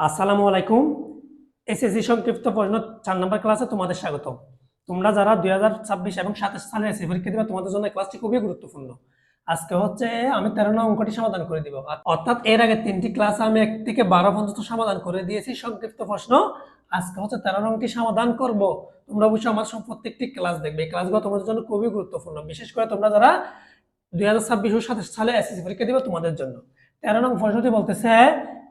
আসসালামু আলাইকুম। এসএসসি সংক্ষিপ্ত প্রশ্ন চার নম্বর ক্লাসে তোমাদের স্বাগত। তোমরা যারা দুই হাজার ছাব্বিশ এবং সাতাশ সালে এসএসসি পরীক্ষা দেবে, তোমাদের জন্য ক্লাসটি খুবই গুরুত্বপূর্ণ। আজকে হচ্ছে আমি তেরো নং অঙ্কটি সমাধান করে দিব। অর্থাৎ এর আগে তিনটি ক্লাস আমি এক থেকে বারো পর্যন্ত সমাধান করে দিয়েছি সংক্ষিপ্ত প্রশ্ন। আজকে হচ্ছে তেরো নংটি সমাধান করব। তোমরা অবশ্যই আমার সব প্রত্যেকটি ক্লাস দেখবে। এই ক্লাসগুলো তোমাদের জন্য খুবই গুরুত্বপূর্ণ। বিশেষ করে তোমরা যারা দুই হাজার ছাব্বিশ ও সাতাশ সালে এসএসসি পরীক্ষা দিবে, তোমাদের জন্য। তেরো নং প্রশ্নটি বলতেছে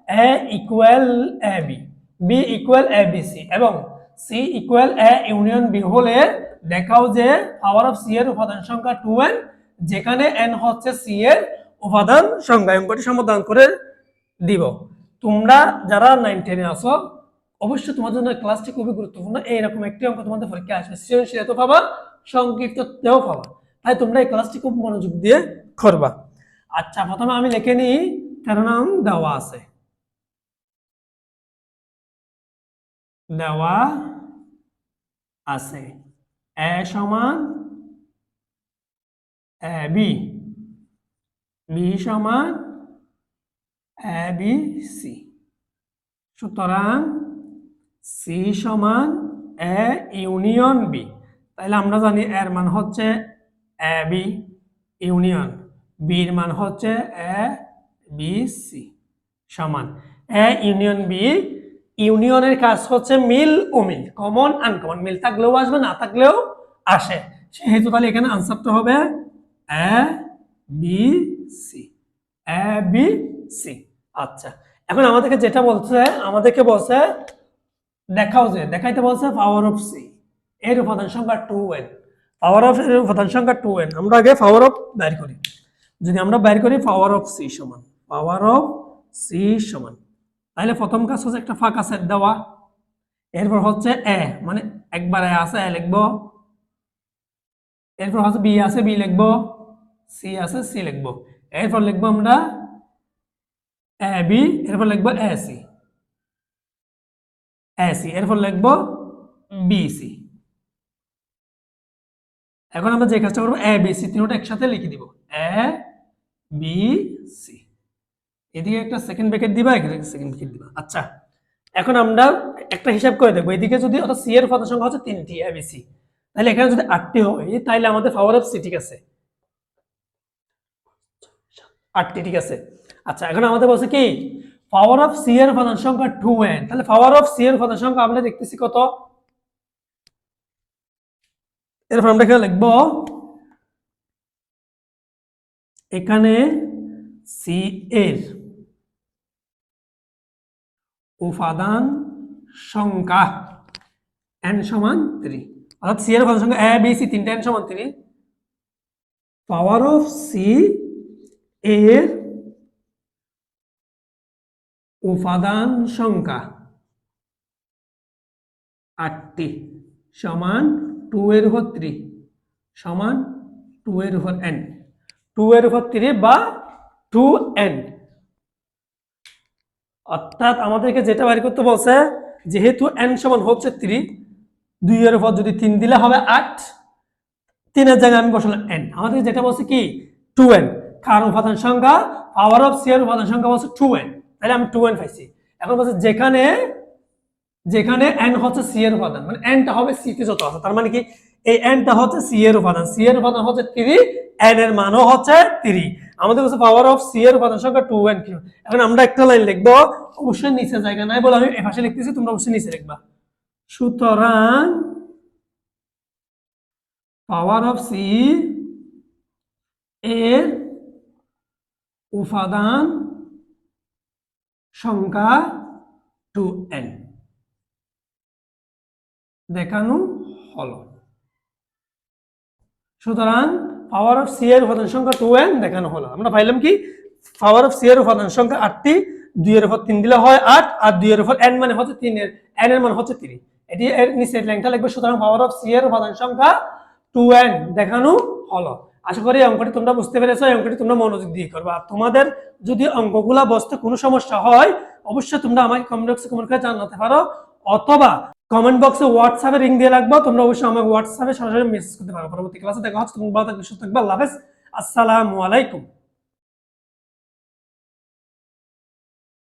A equal A B B equal A B C এবং C equal A union B হলে দেখাও যে পাওয়ার অফ সি এর উপাদান সংখ্যা টু এন যেখানে এন হচ্ছে সি এর উপাদান সংখ্যা অঙ্কটি সমাধান করে দিব। তোমরা যারা নাইন টেনে আসো অবশ্যই তোমাদের জন্য ক্লাসটি খুবই গুরুত্বপূর্ণ। এইরকম একটি অঙ্ক তোমাদের পরীক্ষা আসবে। সৃজনশীলতা পাবা সংক্ষিপ্ততেও পাবা। তাই তোমরা এই ক্লাসটি খুব মনোযোগ দিয়ে করবা। আচ্ছা প্রথমে আমি লিখে নিই তেরো নাম দেওয়া আছে। দেওয়া আছে। এ সমান এ বি। বি সমান এ বি সি। সুতরাং সি সমান এ ইউনিয়ন বি। তাহলে আমরা জানি এর মান হচ্ছে এ বি ইউনিয়ন। বির মান হচ্ছে এ বি সি সমান। এ ইউনিয়ন বি ইউনিয়নের কাজ হচ্ছে মিল ও মিল কমন আনকমন মিল থাকলেও আসবে, না থাকলেও আসে। সেহেতু তাহলে এখানে আনসারটা হবে A B C A B C আচ্ছা এখন আমাদেরকে যেটা বলছে, আমাদেরকে বলছে, দেখাও যে, দেখাইতে বলছে পাওয়ার অফ সি এর উপাদান সংখ্যা টু এন পাওয়ার অফ এর উপাদান সংখ্যা টু এন আমরা আগে পাওয়ার অফ বের করি। যদি আমরা বের করি পাওয়ার অফ সি সমান পাওয়ার অফ সি সমান। তাহলে প্রথম কাজ হচ্ছে একটা ফাঁকা সেট দেওয়া। এরপর হচ্ছে এ মানে একবার এ আছে, এ লিখব। এরপর হচ্ছে বি আছে, বি লিখব। সি আছে, সি লিখব। এরপর লিখব আমরা এ, বি, এরপর লিখব এ, সি। এ, সি, এরপর লিখব বি, সি। এখন আমরা যে কাজটা করব, এ, বি, সি তিনটা একসাথে লিখে দিব। A, B, C. এদিকে একটা সেকেন্ড ব্র্যাকেট দিবা, এখানে সেকেন্ড ব্র্যাকেট দিবা। আচ্ছা এখন আমরা একটা হিসাব করে দেখব। এদিকে যদি অর্থাৎ সি এর উপাদান সংখ্যা হচ্ছে তিনটি এ বি সি তাহলে এখানে যদি আটটি হয়, তাহলে আমাদের পাওয়ার অফ সি ঠিক আছে। আটটি, ঠিক আছে। আচ্ছা এখন আমাদের বলছে কি? পাওয়ার অফ সি এর উপাদান সংখ্যা টু এন তাহলে পাওয়ার অফ সি এর উপাদান সংখ্যা আমরা দেখতেছি কত? এরপর আমরা এখানে লিখব, এখানে সি এর উপাদান সংখ্যা এন সমান থ্রি অর্থাৎ সি এর উপাদান সংখ্যা এ বি সি তিনটা এন সমান থ্রি পাওয়ার অফ সি এর উপাদান সংখ্যা আটটি সমান টু এর উপর থ্রি সমান টু এর উপর এন টু এর উপর থ্রি বা টু এন অর্থাৎ আমাদেরকে যেটা বাড়ি করতে বলছে, যেহেতু এন সমান হচ্ছে থ্রি দুই এর উপর যদি তিন দিলে হবে আট, তিনের জায়গায় আমি বসালাম এন আমাদের যেটা বলছে কি? টু এন কার উপাদান সংখ্যা? পাওয়ার অফ সি এর উপাদান সংখ্যা বলছে টু এন তাহলে আমি টু এন পাইছি। এখন বলছে যেখানে যেখানে এন হচ্ছে সি এর উপাদান মানে এনটা হবে সি তে যত আছে, তার মানে কি? এই এনটা হচ্ছে সি এর উপাদান। সি এর উপাদান হচ্ছে থ্রি এন এর মানও হচ্ছে থ্রি আমাদের কাছে পাওয়ার অফ সি এর উপাদান সংখ্যা টু এন কিউ এখন আমরা একটা লাইন লিখব, অবশ্যই নিচে জায়গা নাই বলে আমি এপাশে লিখতেছি, তোমরা অবশ্যই নিচে লিখবা। সুতরাং পাওয়ার অফ সি এর উপাদান সংখ্যা টু এন দেখানো হলো। সুতরাং পাওয়ার অফ সি এর উপাদান সংখ্যা টু এন দেখানো হলো। আমরা পাইলাম কি? পাওয়ার অফ সি এর উপাদান সংখ্যা আটটি দুই এর উপর তিন দিলে হয় আট, আর দুই এর উপর এন মানে হচ্ছে তিন এর এন এর মানে হচ্ছে তিন। এটি এর নিচের লাইনটা লিখবে, সুতরাং পাওয়ার অফ সি এর উপাদান সংখ্যা টু এন দেখানো হলো। আশা করি অঙ্কটি তোমরা বুঝতে পেরেছ অঙ্কটি তোমরা মনোযোগ দিয়ে করবে। আর তোমাদের যদি অঙ্কগুলা বসতে কোনো সমস্যা হয়, অবশ্যই তোমরা আমাকে কমেন্ট বক্সে কমেন্ট করে জানাতে পারো, অথবা কমেন্ট বক্সে হোয়াটসঅ্যাপে রিং দিয়ে রাখব। তোমরা অবশ্যই আমাকে হোয়াটসঅ্যাপে সরাসরি মেসেজ করতে পারো। পরবর্তী ক্লাসে দেখা হচ্ছে। তোমরা ভালো থাকবে, সুস্থ থাকবে। আল্লাহ হাফেজ। আসসালামু আলাইকুম।